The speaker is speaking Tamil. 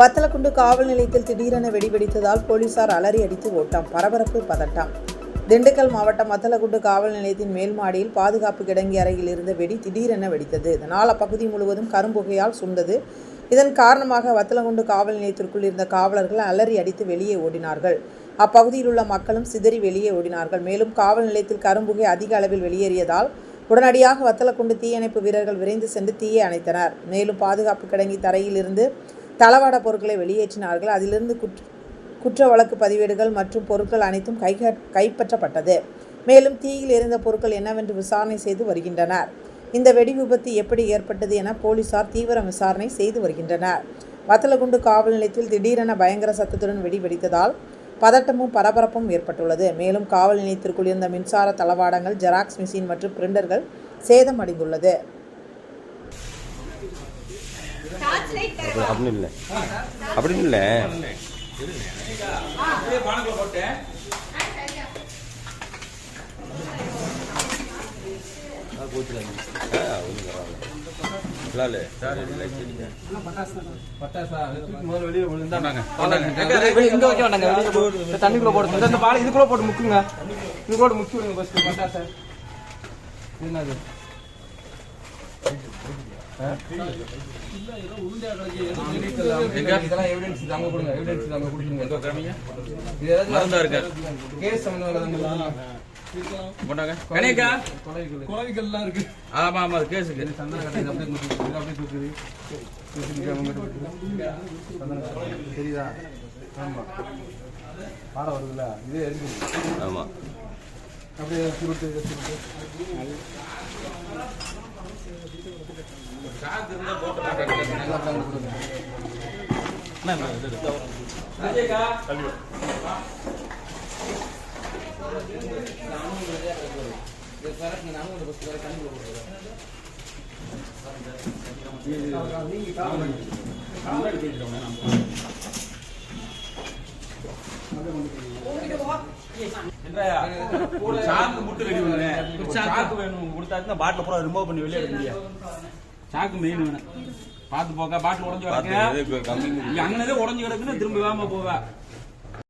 வத்தலக்குண்டு காவல் நிலையத்தில் திடீரென வெடிவெடித்ததால் போலீசார் அலறி அடித்து ஓட்டம் பரபரப்பு பதட்டம். திண்டுக்கல் மாவட்டம் வத்தலக்குண்டு காவல் நிலையத்தின் மேல் மாடியில் பாதுகாப்பு கிடங்கி அறையில் இருந்த வெடி திடீரென வெடித்தது. இதனால் அப்பகுதி முழுவதும் கரும்புகையால் சுண்டது. இதன் காரணமாக வத்தலக்குண்டு காவல் நிலையத்திற்குள் இருந்த காவலர்கள் அலறி அடித்து வெளியே ஓடினார்கள். அப்பகுதியில் உள்ள மக்களும் சிதறி வெளியே ஓடினார்கள். மேலும் காவல் நிலையத்தில் கரும்புகை அதிக அளவில் வெளியேறியதால் உடனடியாக வத்தலக்குண்டு தீயணைப்பு வீரர்கள் விரைந்து சென்று தீயை அணைத்தனர். மேலும் பாதுகாப்பு கிடங்கி தரையிலிருந்து தளவாட பொருட்களை வெளியேற்றினார்கள். அதிலிருந்து குற்ற குற்ற வழக்கு பதிவேடுகள் மற்றும் பொருட்கள் அனைத்தும் கை கைப்பற்றப்பட்டது. மேலும் தீயில் எரிந்த பொருட்கள் என்னவென்று விசாரணை செய்து வருகின்றனர். இந்த வெடி விபத்து எப்படி ஏற்பட்டது என போலீசார் தீவிர விசாரணை செய்து வருகின்றனர். வத்தலகுண்டு காவல் நிலையத்தில் திடீரென பயங்கர சத்தத்துடன் வெடி வெடித்ததால் பதட்டமும் பரபரப்பும் ஏற்பட்டுள்ளது. மேலும் காவல் நிலையத்திற்குள் இருந்த மின்சார தளவாடங்கள் ஜெராக்ஸ் மிஷின் மற்றும் பிரிண்டர்கள் சேதமடைந்துள்ளது. அப்படின்னு இல்லை. அப்படின்னு இல்லை. இல்லை இங்க வைக்க வேண்டாங்க வெளிய போ- இந்த தண்ணிக்குள்ள பால் இதுக்குள்ள போட்டு முக்குங்க. இதுக்குள்ள முக்கி விடுங்க பட்டாசை. என்னது? இதெல்லாம் எவிடன்ஸ் அங்க கொடுங்க எவிடன்ஸ் இது அங்க கொடுங்க இது ஏதாச்சும் கேஸ் சம்பந்தமா போட்டாங்க. கணேக்கா? குழந்தைகள்லாம் இருக்கு. ஆமா ஆமா அது கேஸுக்கு இது சந்தன கட்டை அப்படியே கொடுக்குது. தெரியுதா? ஆமா. பாடம் வருதுல்ல? இதே எரிஞ்சுது ஆமாம் அப்படியே சுருட்டு சாக்கு முட்டு ரெடி பண்ணுறேன் சாக்கு. வேணும் கொடுத்தா பாட்டில் பூரா ரிமூவ் பண்ணி வெளியே எடுக்க முடியாது. சாக்கு மெயின் வேணும் பார்த்து போக்க பாட்டில் உடஞ்சு கிடக்கு. அங்கனதே உடஞ்சு கிடக்குன்னு திரும்ப வேகமா போவேன்